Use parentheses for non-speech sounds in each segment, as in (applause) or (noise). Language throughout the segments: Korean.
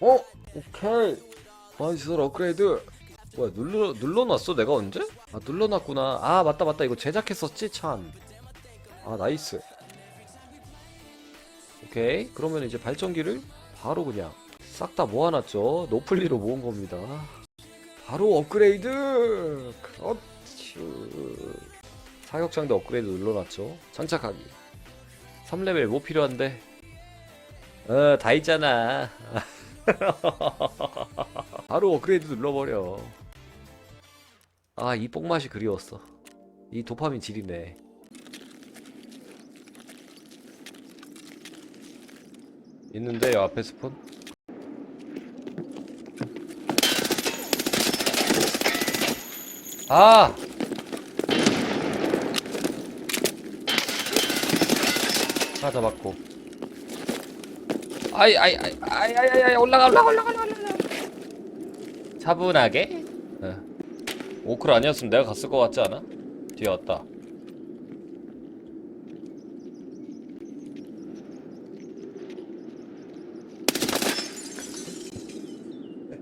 어? 오케이. 나이스 업그레이드. 뭐야 눌러, 눌러놨어 내가 언제? 아 눌러놨구나. 아 맞다 맞다. 이거 제작했었지? 참 아 나이스. 오케이. 그러면 이제 발전기를 바로 그냥 싹 다 모아놨죠. 노플리로 모은 겁니다. 바로 업그레이드! 그렇지. 사격장도 업그레이드 눌러놨죠. 장착하기. 3레벨 뭐 필요한데? 어다 있잖아 (laughs) (laughs) 바로 업그레이드 눌러버려. 아 이 뽕맛이 그리웠어. 이 도파민 질이네. 있는데 요 앞에 스폰? 아! 하나 잡았고 아이 아이 아이 아이 아이 아이 올라가 올라가 올라가 올라가. 차분하게 어. 오클 아니었으면 내가 갔을 것 같지 않아? 뒤에 왔다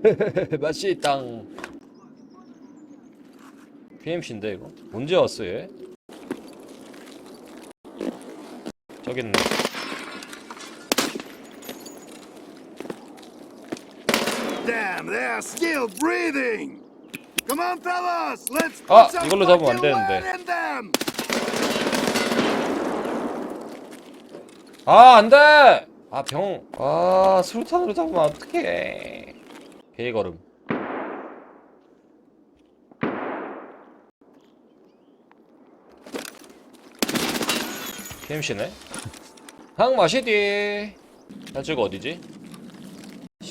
(laughs) 맛이 땅 PMC인데 이거? 언제 왔어 얘? 저기 있네 they are still breathing. Come on, fellas, let's put 아, some 이걸로 잡으면 안 fucking 되는데. lead in them. 아, 안 돼! 아, 병. 아, 수류탄으로 잡으면 어떡해. 개걸음. KMC네? 항 마시디. 살주가 어디지?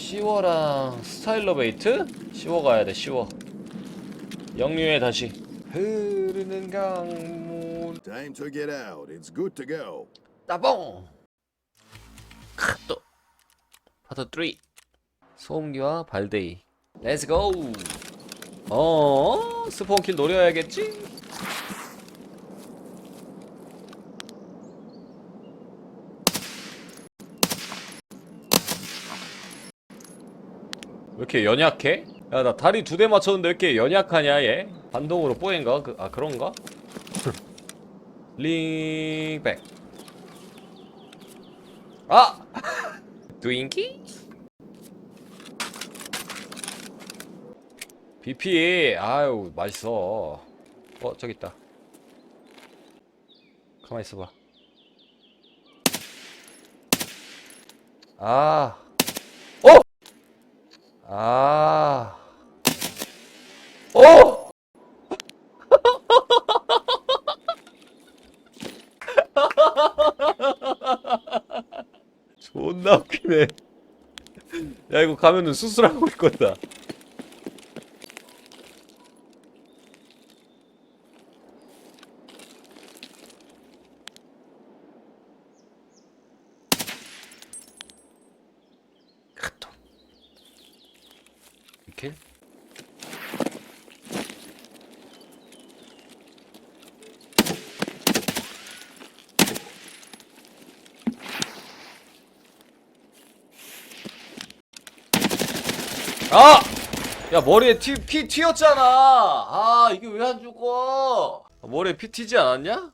시워랑 스타일러 베이트? 시워 가야 돼, 시워. 영유에 다시. 흐르는 강물. Time to get out. It's good to go. 따봉! 또 파트 3 소음기와 발데이 렛츠고 어 스폰킬 노려야겠지? 이렇게 연약해? 야 나 다리 두 대 맞췄는데 왜 이렇게 연약하냐 얘? 반동으로 뽀인가? 그, 아 그런가? 링백 아! (laughs) 트윈키? BP 아유 맛있어 어 저기 있다 가만 있어봐 아 어! 아 어! (laughs) 존나 웃기네. 야 이거 가면은 수술하고 올 거다. 아! 야 머리에 티, 피 튀었잖아 아 이게 왜 안 죽어 머리에 피 튀지 않았냐?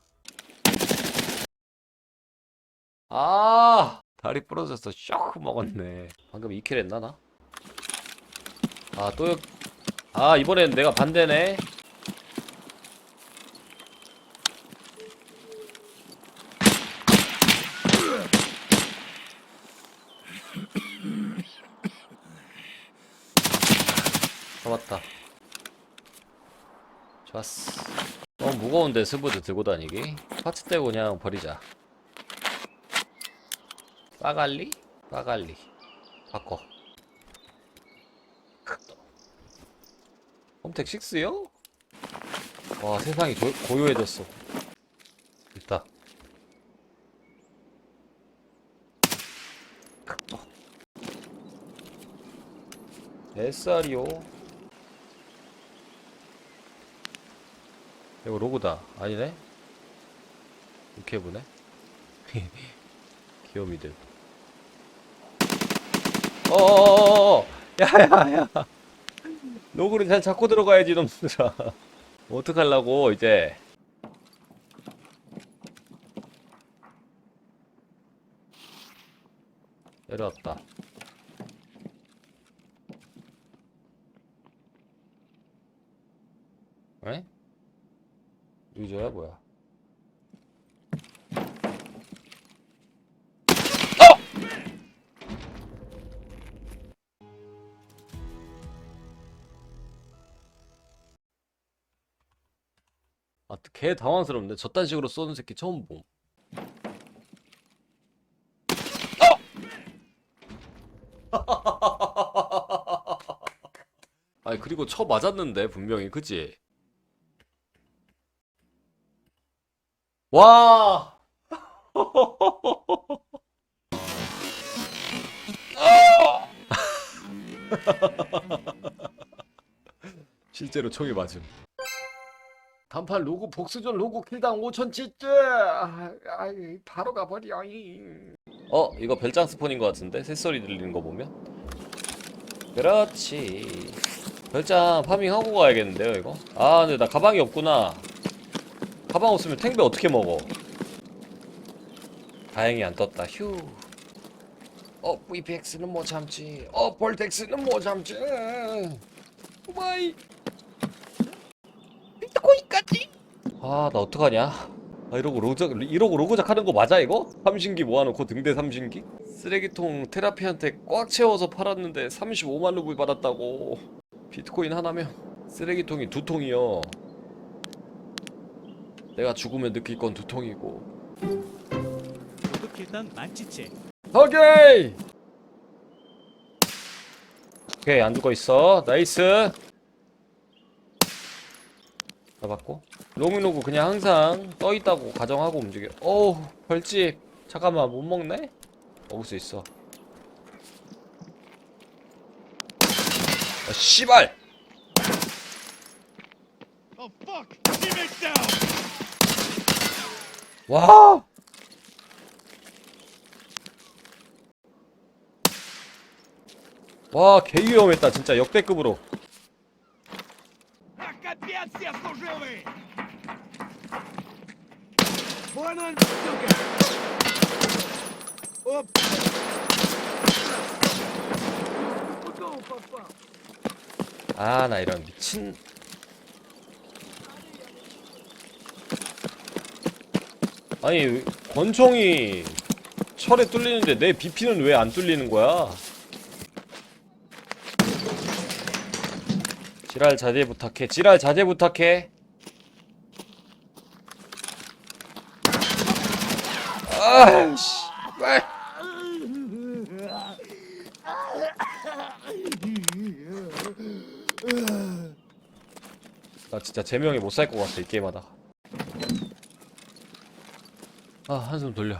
아 다리 부러졌어 쇼크 먹었네 방금 2킬 했나 나? 아또 아 이번엔 내가 반대네 잡았다. 좋았어. 너무 무거운데 스브드 들고 다니기. 파츠 떼고 그냥 버리자. 빠갈리? 빠갈리. 바꿔. 홈택 6요? 와 세상이 조- 고요해졌어. 있다. SR이요. 이거 로고다. 아니네? 이렇게 보네. (laughs) 귀요미들. 어어어어어 야야야 로그를 잘 잡고 들어가야지 놈들아 어떡하려고 이제 내려왔다 에? 유저야 뭐야 아, 개 당황스럽네. 저딴 식으로 쏘는 새끼 처음 봄. 어! (laughs) 아니, 그리고 쳐 맞았는데, 분명히, 그치? 와! (laughs) 실제로 총이 맞음. 단판 로고 복수전 로고 킬당 5천 치즈 아, 바로 가버려 어 이거 별장 스폰인 것 같은데? 새소리 들리는 거 보면? 그렇지. 별장 파밍하고 가야겠는데요 이거? 아 근데 나 가방이 없구나 가방 없으면 탱배 어떻게 먹어 다행히 안 떴다 휴 어, VPX는 못 참지. 어, 볼텍스는 못 참지. 오마이. 비트코인까지? 아, 나 어떡하냐? 아, 이러고 로작, 이러고 로그작 하는 거 맞아, 이거? 삼신기 모아놓고 등대 삼신기? 쓰레기통 테라피한테 꽉 채워서 팔았는데 35만 루블 받았다고. 비트코인 하나면 쓰레기통이 두 통이요. 내가 죽으면 느낄 건 두 통이고. 고급 일단 만치체 오케이! 오케이, 안 죽어 있어. 나이스. 잡았고. 로미노구 그냥 항상 떠 있다고 가정하고 움직여. 어우, 벌집. 잠깐만, 못 먹네? 먹을 수 있어. 아, 씨발! Oh fuck! Teammates down! 와! 와, 개 위험했다. 진짜 역대급으로. 아, 나 이런 미친 아니, 권총이 철에 뚫리는데 내 BP는 왜 안 뚫리는 거야? 지랄 자제 부탁해. 지랄 자제 부탁해. 아이씨. 빨. 나 진짜 제명에 못살 것 같아 이 게임하다. 아 한숨 돌려.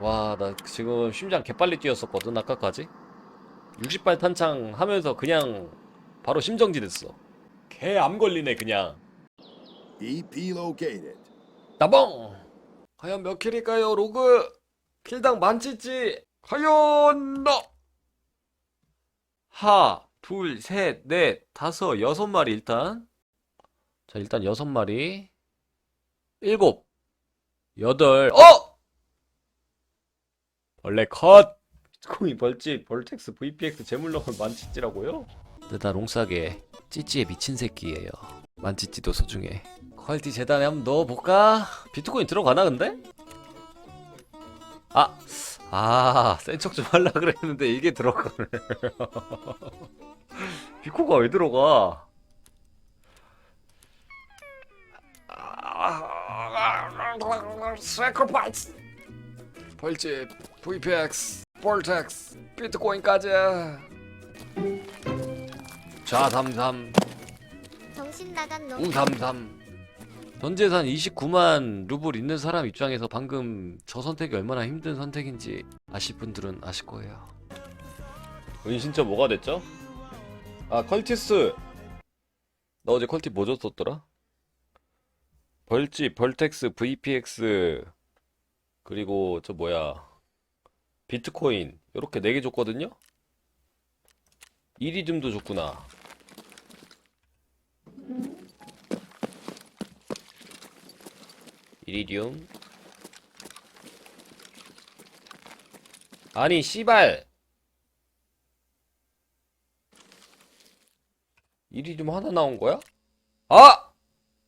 와 나 지금 심장 개빨리 뛰었었거든 아까까지. 60발 탄창 하면서 그냥 바로 심정지 됐어. 개 암 걸리네 그냥. EP located. 나봉! 과연 몇 킬일까요, 로그? 킬당 만치지? 과연 너! 하, 둘, 셋, 넷, 다섯, 여섯 마리 일단. 자, 일단 여섯 마리. 일곱, 여덟, 어! 벌레 컷! 비트코인 벌집, 벌텍스, VPX 재물로만 만치찌라고요? 근데 나 롱싸게 찌찌에 미친 새끼예요. 만치찌도 소중해. 퀄티 재단에 한번 넣어볼까? 비트코인 들어가나 근데? 아! 아, 센척 좀 하려 그랬는데 이게 들어가네. (laughs) 비코가 왜 들어가? 사크리파이스 벌집, VPX, 볼텍스, 비트코인까지 좌삼삼 정신 나간 놈. 우삼삼 전 재산 29만 루블 있는 사람 입장에서 방금 저 선택이 얼마나 힘든 선택인지 아실 분들은 아실 거예요. 은신처 뭐가 됐죠? 아 컬티스. 나 어제 컬티 뭐 줬었더라? 벌집, 벌텍스, VPX, 그리고 저 뭐야? 비트코인. 요렇게 4개 줬거든요? 이리듐도 줬구나. 이리듐. 아니 씨발 이리듐 하나 나온 거야? 아!